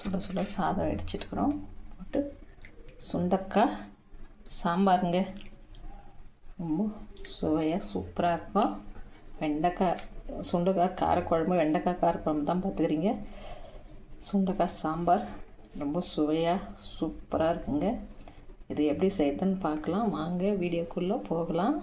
சுட சுட சாதம் அடிச்சிட்டுக்கிறோம் போட்டு சுண்டக்காய் சாம்பாருங்க. ரொம்ப சுவையாக சூப்பராக இருக்கும். வெண்டைக்காய் சுண்டைக்காய் காரக்குழம்பு வெண்டைக்காய் காரக்குழம்பு தான் பார்த்துக்கிறீங்க. சுண்டைக்காய் சாம்பார் ரொம்ப சுவையாக சூப்பராக இருக்குங்க. இது எப்படி செய்யுதுன்னு பார்க்கலாம். வாங்க வீடியோக்குள்ளே போகலாம்.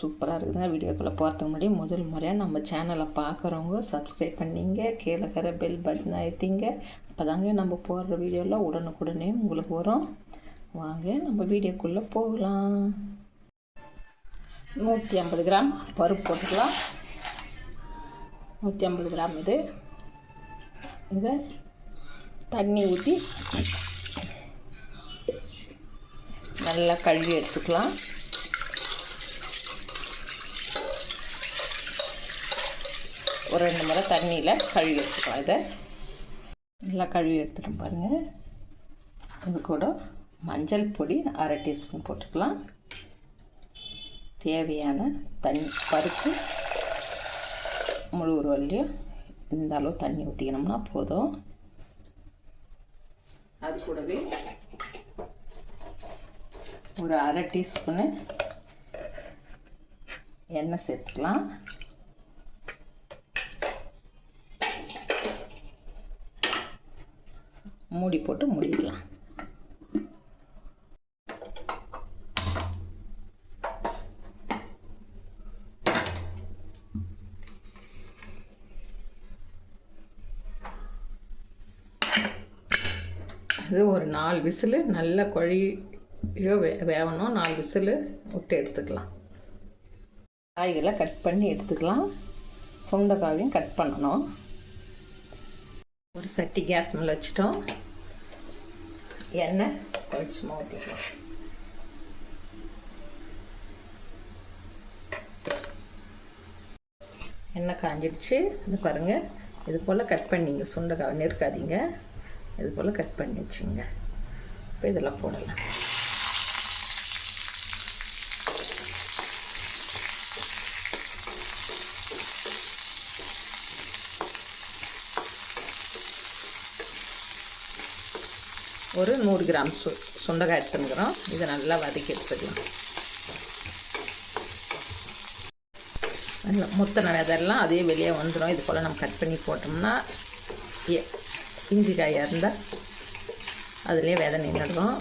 சூப்பராக இருக்குதுங்க. வீடியோக்குள்ளே போகிறதுக்கு முன்னாடி முதல் முறையாக நம்ம சேனலை பார்க்குறவங்க சப்ஸ்கிரைப் பண்ணிங்க. கீழே இருக்கிற பெல் பட்டன் அழுத்திங்க. அப்போ தாங்க நம்ம போடுற வீடியோலாம் உடனுக்குடனே உங்களுக்கு வரும். வாங்க நம்ம வீடியோக்குள்ளே போகலாம். நூற்றி ஐம்பது கிராம் பருப்பு போட்டுக்கலாம். நூற்றி ஐம்பது கிராம் இது. இதை தண்ணி ஊற்றி நல்லா கழுவி எடுத்துக்கலாம். ஒரு ரெண்டு முறை தண்ணியில் கழுவி எடுத்துக்கலாம் இதை. நல்லா கழுவி எடுத்துட்டோம் பாருங்கள் இது கூட மஞ்சள் பொடி அரை டீஸ்பூன் போட்டுக்கலாம். தேவையான தண்ணி பருப்பு முழு உருவல்லையும் இந்த அளவு தண்ணி ஊற்றிக்கணும்னா போதும். அது கூடவே ஒரு அரை டீஸ்பூனு எண்ணெய் சேர்த்துக்கலாம். மூடி போட்டு மூடிடலாம் இது ஒரு நாலு விசில் நல்ல குழியோ வே வேகணும் நாலு விசில் விட்டு எடுத்துக்கலாம். காய்களை கட் பண்ணி எடுத்துக்கலாம். சுண்டைக்காயும் கட் பண்ணணும். ஒரு சட்டி கேஸ் மேலே வச்சுட்டோம். எண்ணெய் கொஞ்சமாக ஊற்றிக்கலாம் எண்ணெய் காஞ்சிடுச்சு இது பாருங்கள் இது போல் கட் பண்ணிங்க. சுண்டைக்காய் நெருக்காதீங்க. இது போல் கட் பண்ணி வச்சுங்க. இப்போ இதெல்லாம் போடலாம். ஒரு நூறு கிராம் சு சுண்டக்காய் எடுத்துக்கிறோம் இதை நல்லா வதக்கி எடுத்துக்கலாம். நல்லா முத்தின விதெல்லாம் அதே வெளியே வந்துடும் இது போல் நம்ம கட் பண்ணி போட்டோம்னா எ இஞ்சி காயாக இருந்தால் அதுலேயே விதை நின்றுடும்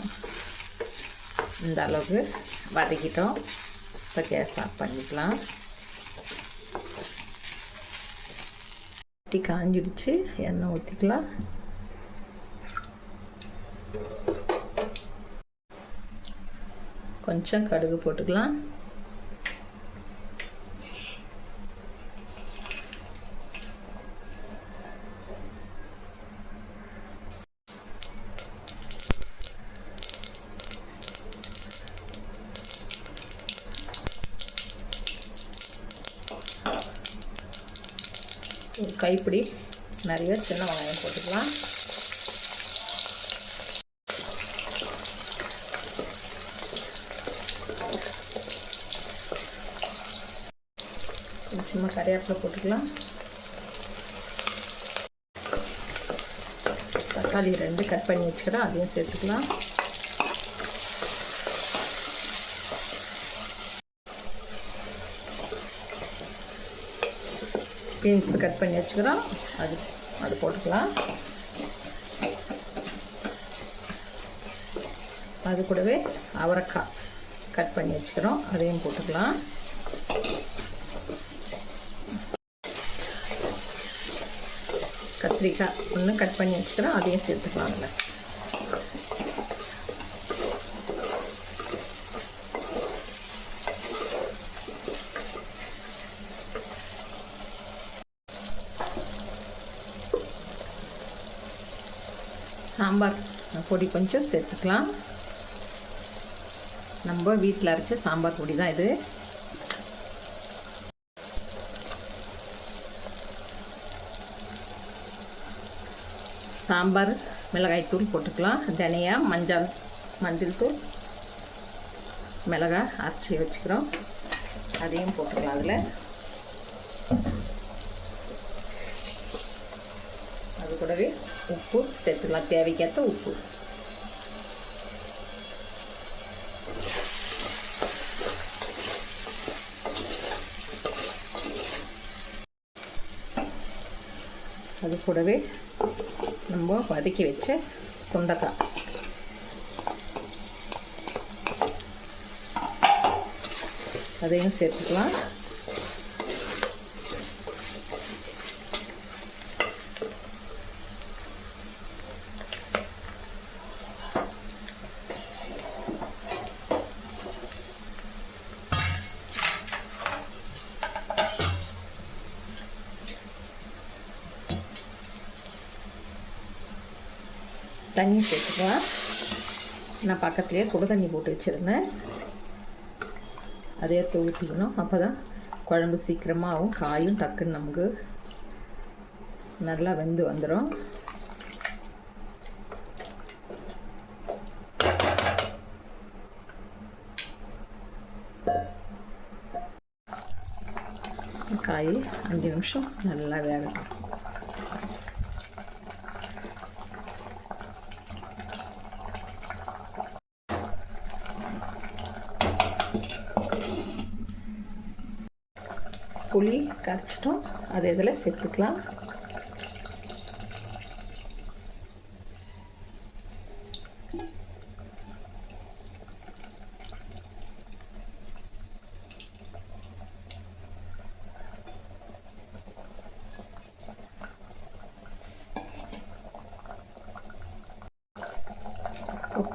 இந்த அளவுக்கு வதக்கிட்டோம். இப்போ கேஸ் ஆஃப் பண்ணிக்கலாம். காஞ்சிடுச்சு. எண்ணெய் ஊற்றிக்கலாம் கொஞ்சம் கடுகு போட்டுக்கலாம். ஒரு கைப்பிடி நிறைய சின்ன வெங்காயம் போட்டுக்கலாம். சும்மா கறிவேப்பிலை போட்டுக்கலாம். தக்காளி ரெண்டு கட் பண்ணி வச்சுக்கிறேன் அதையும் சேர்த்துக்கலாம். பீன்ஸ் கட் பண்ணி வச்சுக்கிறோம் அது அது போட்டுக்கலாம். அது கூடவே அவரைக்காய் கட் பண்ணி வச்சுக்கிறோம் அதையும் போட்டுக்கலாம். கத்திரிக்காய் ஒன்று கட் பண்ணி வச்சுக்கலாம் அதையும் சேர்த்துக்கலாம் அதில். சாம்பார் பொடி கொஞ்சம் சேர்த்துக்கலாம். நம்ம வீட்டில் அரைச்ச சாம்பார் பொடி தான் இது. சாம்பார் மிளகாய் தூள் போட்டுக்கலாம். தனியா மஞ்சள் மஞ்சள் தூள் மிளகாய் அரைச்சி வச்சுக்கிறோம். அதையும் போட்டுக்கலாம் அதில். அது கூடவே உப்பு சேர்த்துக்கலாம். தேவைக்கேற்ற உப்பு. அது கூடவே நம்ம வதக்கி வச்ச சுண்டக்காய். அதையும் சேர்த்துக்கலாம். தண்ணி சேர்த்துக்கலாம். நான் பக்கத்துலேயே சுடு தண்ணி போட்டு வச்சுருந்தேன். அதே எடுத்து ஊற்றிக்கணும் அப்போ தான் குழம்பு சீக்கிரமாகவும் காயும் டக்குன்னு நமக்கு நல்லா வெந்து வந்துடும் காய் அஞ்சு நிமிஷம் நல்லா வேகட்டும். புளி கரைச்சிட்டோம். அதை இதில் சேர்த்துக்கலாம்.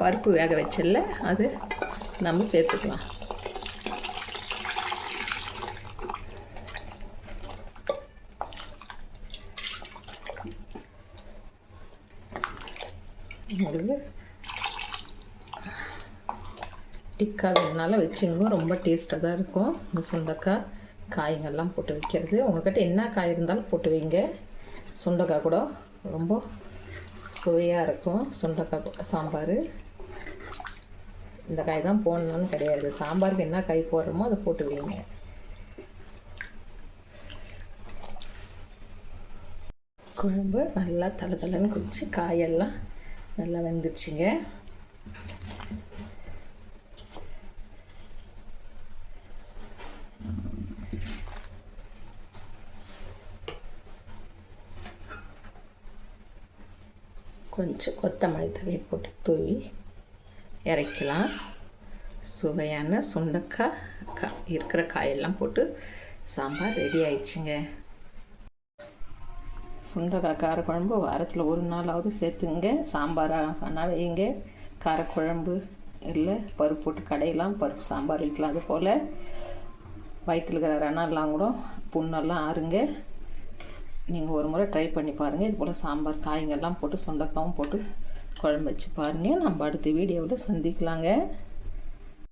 பருப்பு வேக வச்சல அது நம்ம சேர்த்துக்கலாம் உங்களுக்கு திக்காக வேணுனால வச்சுங்க ரொம்ப டேஸ்ட்டாக தான் இருக்கும். இந்த சுண்டக்காய் காய்கள்லாம் போட்டு வைக்கிறது. உங்கள்கிட்ட என்ன காய் இருந்தாலும் போட்டு வைங்க. சுண்டக்காய் கூட ரொம்ப சுவையாக இருக்கும். சுண்டக்காய் சாம்பார். இந்த காய் தான் போடணும்னு கிடையாது. சாம்பாருக்கு என்ன காய் போடுறோமோ அதை போட்டு வைங்க. குழம்பு நல்லா தலை தலைன்னு குடிச்சு காயெல்லாம் நல்லா வெந்துச்சுங்க கொஞ்சம் கொத்தமல்லி தழையை போட்டு தூவி இறக்கலாம். சுவையான சுண்டக்காய் கா இருக்கிற காயெல்லாம் போட்டு சாம்பார் ரெடி ஆயிடுச்சுங்க. சுண்டக்காய் காரக்குழம்பு வாரத்தில் ஒரு நாளாவது சேர்த்துங்க. சாம்பாராக ஆனால் வைங்க காரக்குழம்பு இல்லை பருப்பு போட்டு கடையெல்லாம் பருப்பு சாம்பார் வைக்கலாம். அது போல் வயிற்றில் இருக்கிற ரணம்லாம் கூட புண்ணெல்லாம் ஆறுங்க. நீங்கள் ஒரு முறை ட்ரை பண்ணி பாருங்கள் இது போல் சாம்பார் காய்கள்லாம் போட்டு சுண்டக்காவும் போட்டு குழம்பு வச்சு பாருங்கள் நம்ம அடுத்த வீடியோவில் சந்திக்கலாங்க.